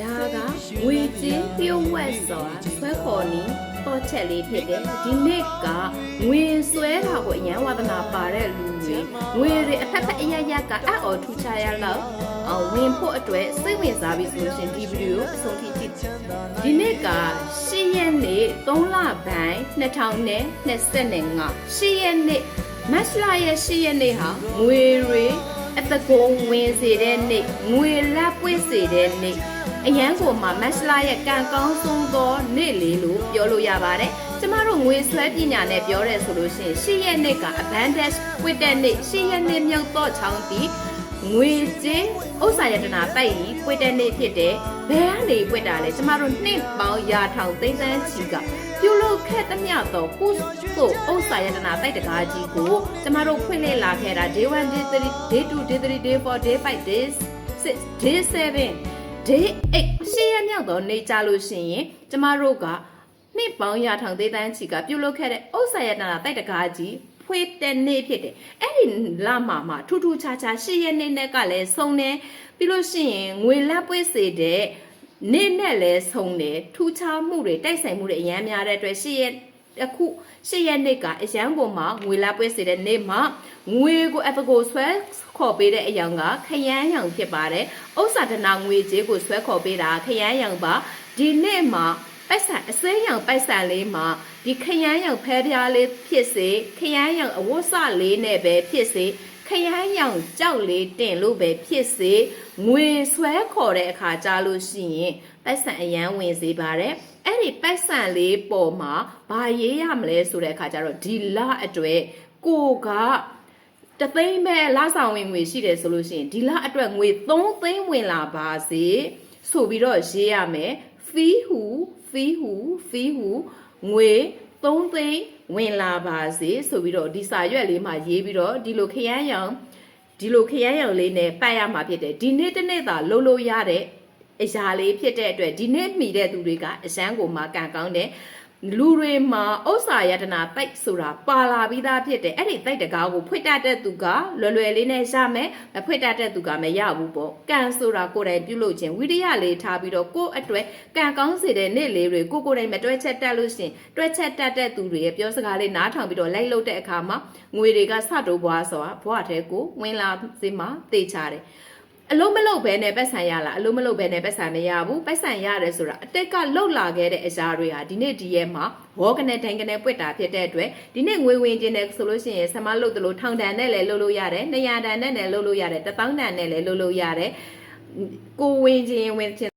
ဒါကငွေကြေးပြုံးဝက်စွာဆွဲခေါ်နီတော့ချက်လေးဖြစ်တယ်ဒီနေ့ကငွေဆွဲတာကိုအရန်ဝါဒနာပါတဲ့လူတွေငွေတွေအဖက်ဖက်အရရကအအော်ထူချရလောက်အဝင်ဖို့အတွက်စိတ်ဝင်စားပြီးဆိုလို့ရှရင်ဒီဗီဒီယိုအဆုံးထိကြည့်ဒီနေ့က10ရက်နေ့3လပိုင်း2025 10ရက်နေ့မတ်လရဲ့10ရက်နေ့ဟာငွေတွေအတကုံဝင်စေတဲ့နေ့ငွေလက်ပွေ့စေတဲ့နေ့ အရန်ကိုမှမတ်လရဲ့ကံကောင်းဆုံးသောနေ့လေးလို့ပြောလို့ရပါတယ်ကျမတို့ငွေဆွဲပညာနဲ့ပြောရဲဆိုလို့ရှိရင်10ရက်နေ့က abundance ပွင့်တဲ့နေ့10ရက်နေ့မြုပ်တော့ချောင်းတီငွေကြေးဥစ္စာရတနာတိုက်ပြီးပွင့်တဲ့နေ့ဖြစ်တယ်ဘယ်ကနေပွင့်တာလဲကျမတို့နှစ်ပေါင်းရာထောင်သိန်းသန်းချီကပြုလုပ်ခဲ့သမျှသောကုသိုလ်ဥစ္စာရတနာတိုက်တကားကြီးကိုကျမတို့ဖွင့်လှစ်လာခဲ့တာ day 1 day 3 day 2 day 3 day 4 day 5 day 6 day 7 day 8ရှေ့ရမြောက်သောနေကြလို့ရှိရင်ကျမတို့ကနှစ်ပေါင်းရာထောင်သေးတန်းချီကပြုလုပ်ခဲ့တဲ့ဥစ္စာရတနာတိုက်တကားကြီးဖွေးတဲ့နေ့ဖြစ်တယ်အဲ့ဒီလမှာမှာထူးထူးခြားခြားရှေ့ရနေ့နဲ့ကလည်းစုံတယ်ပြီးလို့ရှိရင်ငွေလက်ပွေးစေတဲ့နေ့နဲ့လည်းစုံတယ်ထူးခြားမှုတွေတိုက်ဆိုင်မှုတွေအများများတဲ့အတွက်ရှေ့ရ အခုရှေ့ရက်နေ့ကအရန်ပေါ်မှာငွေလာပွဲစေတဲ့နေ့မှာငွေကိုအပကိုဆွဲခေါ်ပေးတဲ့အယောင်ကခရမ်းရောင်ဖြစ်ပါတယ်။ဥစ္စာဒနာငွေကြေးကိုဆွဲခေါ်ပေးတာခရမ်းရောင်ပါဒီနေ့မှာပိုက်ဆံအစိမ်းရောင်ပိုက်ဆံလေးမှာဒီခရမ်းရောင်ဖဲပြားလေးဖြစ်စေခရမ်းရောင်အဝတ်စလေးနဲ့ပဲဖြစ်စေခရမ်းရောင်ကြောက်လေးတင်လို့ပဲဖြစ်စေငွေဆွဲခေါ်တဲ့အခါကြားလို့ရှိရင်ပိုက်ဆံအရန်ဝင်စေပါတယ်အဲ့ ဒီပိုက်ဆံလေးပေါ်မှာဘာရေးရမလဲဆိုတဲ့အခါကျတော့ဒီလအတွက်ကိုကတသိန်းပဲလဆောင်ဝင်ငွေရှိတယ်ဆိုလို့ရှိရင်ဒီလအတွက်ငွေ3သိန်းဝင်လာပါစေဆိုပြီးတော့ရေးရမယ်ဖီးဟူဖီးဟူဖီးဟူငွေ3သိန်းဝင်လာပါစေဆိုပြီးတော့ဒီစာရွက်လေးမှာရေးပြီးတော့ဒီလိုခရမ်းရောင်ဒီလိုခရမ်းရောင်လေးနဲ့ပတ်ရမှာဖြစ်တယ်ဒီနေ့တစ်နေ့သာလုံးလို့ရတဲ့ အရာလေးဖြစ်တဲ့အတွက်ဒီနေ့မှီတဲ့သူတွေကအရှမ်းကိုမှကန်ကောင်းတယ်လူတွေမှာဥစ္စာယတနာတိုက်ဆိုတာပါလာပြီးသားဖြစ်တယ်အဲ့ဒီတိုက်တကားကိုဖွင့်တတ်တဲ့သူကလွယ်လွယ်လေးနဲ့ရမယ်မဖွင့်တတ်တဲ့သူကမရဘူးပေါ့ကံဆိုတာကိုယ်တိုင်ပြုလုပ်ခြင်းဝိရိယလေးထားပြီးတော့ကိုယ့်အတွက်ကံကောင်းစေတဲ့နေ့လေးတွေကိုကိုယ်တိုင်မတွဲချက်တက်လို့ရှင်တွဲချက်တက်တဲ့သူတွေရဲ့ပြောစကားလေးနားထောင်ပြီးတော့လိုက်လုပ်တဲ့အခါမှာငွေတွေကစတိုးဘွားဆိုတာဘွားထဲကိုဝင်လာစေမှာတေချတယ် အလုံးမလုံးဘဲနဲ့ပတ်ဆံရလားအလုံးမလုံးဘဲနဲ့ပတ်ဆံမရဘူးပတ်ဆံရတယ်ဆိုတာအတက်ကလှုပ်လာခဲ့တဲ့အရာတွေဟာဒီနေ့ဒီရဲမှာဝေါကနေတိုင်ကနေပွက်တာဖြစ်တဲ့အတွက်ဒီနေ့ငွေဝင်ခြင်းနဲ့ဆိုလို့ရှိရင်ဆမလုတ်တလို့ထောင်တန်နဲ့လည်းလှုပ်လို့ရတယ်200တန်နဲ့လည်းလှုပ်လို့ရတယ်1000တန်နဲ့လည်းလှုပ်လို့ရတယ်ကိုဝင်ခြင်းဝင်ခြင်း